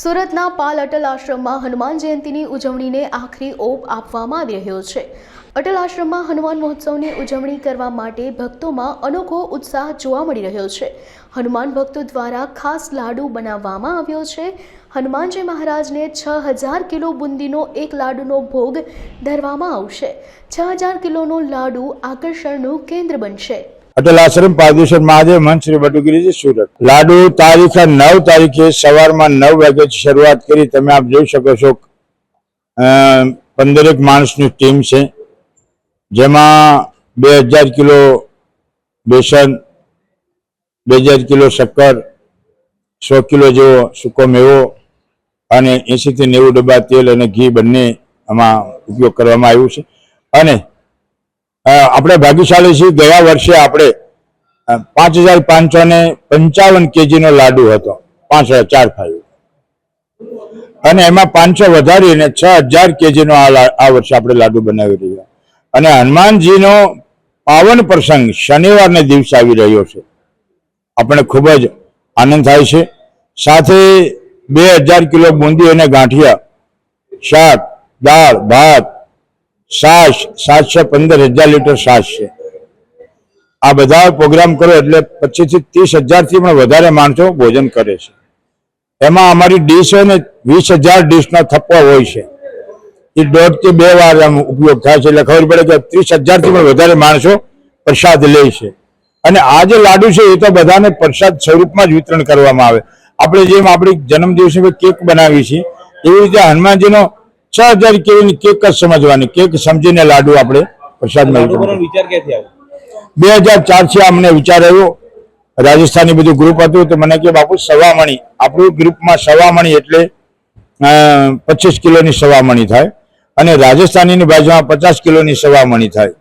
સુરતના પાલ અટલ આશ્રમમાં હનુમાન જયંતીની ઉજવણીને આખરી ઓપ આપવામાં આવી રહ્યો છે. અટલ આશ્રમમાં હનુમાન મહોત્સવની ઉજવણી કરવા માટે ભક્તોમાં અનોખો ઉત્સાહ જોવા મળી રહ્યો છે. હનુમાન ભક્તો દ્વારા ખાસ લાડુ બનાવવામાં આવ્યો છે. હનુમાનજી મહારાજને છ હજાર કિલો બુંદીનો એક લાડુનો ભોગ ધરવામાં આવશે. છ હજાર કિલોનો લાડુ આકર્ષણનું કેન્દ્ર બનશે. અટલ આશ્રમ પારદેશ્વર મહાદેવ મંચ શ્રી બટુગીરીજી સુરત. લાડુ તારીખ નવ તારીખે સવારમાં નવ વાગે શરૂઆત કરી તમે આપ જોઈ શકો છો પંદરેક માણસની ટીમ છે, જેમાં બે હજાર કિલો બેસન, બે હજાર કિલો શક્કર, સો કિલો જેવો સૂકો મેવો અને એંશીથી નેવું ડબ્બા તેલ અને ઘી બંને આમાં ઉપયોગ કરવામાં આવ્યું છે. અને આપણે ભાગ્યશાળી છીએ. ગયા વર્ષે આપણે પાંચ હજાર પાંચસો ને પંચાવન કેજીનો લાડુ હતો. પાંચ હજાર ચાર ફાઈવ અને એમાં પાંચસો વધારીને છ હજાર કેજીનો આ વર્ષે આપણે લાડુ બનાવી રહ્યા અને હનુમાનજીનો પાવન પ્રસંગ શનિવારને દિવસે આવી રહ્યો છે. આપણે ખૂબ જ આનંદ થાય છે. સાથે બે હજાર કિલો બુંદી અને ગાંઠિયા, શાક, દાળ, ભાત છાશ સાતસો પંદર હજાર લીટર છાશ છે. આ બધા પ્રોગ્રામ કરો એટલે પચીસથી ત્રીસ હજારથી પણ વધારે માણસો ભોજન કરે છે. એમાં અમારી ડીશ હોય ને વીસ હજાર ડીશના થપ્પો હોય છે. એ દોઢથી બે વાર ઉપયોગ થાય છે. એટલે ખબર પડે કે ત્રીસ હજારથી પણ વધારે માણસો પ્રસાદ લે છે. અને આ જે લાડુ છે એ તો બધાને પ્રસાદ સ્વરૂપમાં જ વિતરણ કરવામાં આવે. આપણે જેમ આપણી જન્મદિવસે કેક બનાવી છીએ, એવી રીતે હનુમાનજીનો છ હજાર કેવીની કેક જ સમજવાની. કેક સમજીને લાડુ આપણે પ્રસાદ મળી વિતરણ વિચાર બે હજાર ચારથી અમને વિચાર આવ્યો. રાજસ્થાની બધું ગ્રુપ હતું તો મને કે બાપુ સવામણી. આપણું ગ્રુપમાં સવામણી એટલે પચીસ કિલોની સવામણી થાય અને રાજસ્થાનીની બાજુમાં પચાસ કિલોની સવામણી થાય.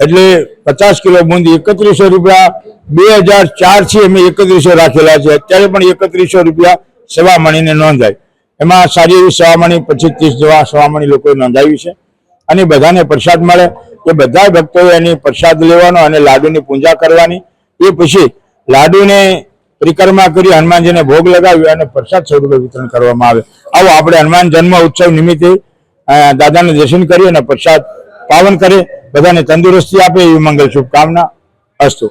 એટલે પચાસ કિલો બુંદી એકત્રીસો રૂપિયા બે હજાર ચારથી અમે એકત્રીસો રાખેલા છે. અત્યારે પણ એકત્રીસો રૂપિયા સવામણીને નોંધાય. એમાં સારી એવી સવામણી પચીસ ત્રીસ જેવા સવામણી લોકોએ નોંધાવી છે. અને બધાને પ્રસાદ મળે. એ બધા ભક્તોએ એની પ્રસાદ લેવાનો અને લાડુની પૂજા કરવાની. એ પછી લાડુને પરિક્રમા કરી હનુમાનજીને ભોગ લગાવી અને પ્રસાદ સ્વરૂપે વિતરણ કરવામાં આવે. આવો આપણે હનુમાન જન્મ ઉત્સવ નિમિત્તે દાદાને દર્શન કરી અને પ્રસાદ પાવન કરે. બધાને તંદુરસ્તી આપે એવી મંગલ શુભકામના. અસ્તુ.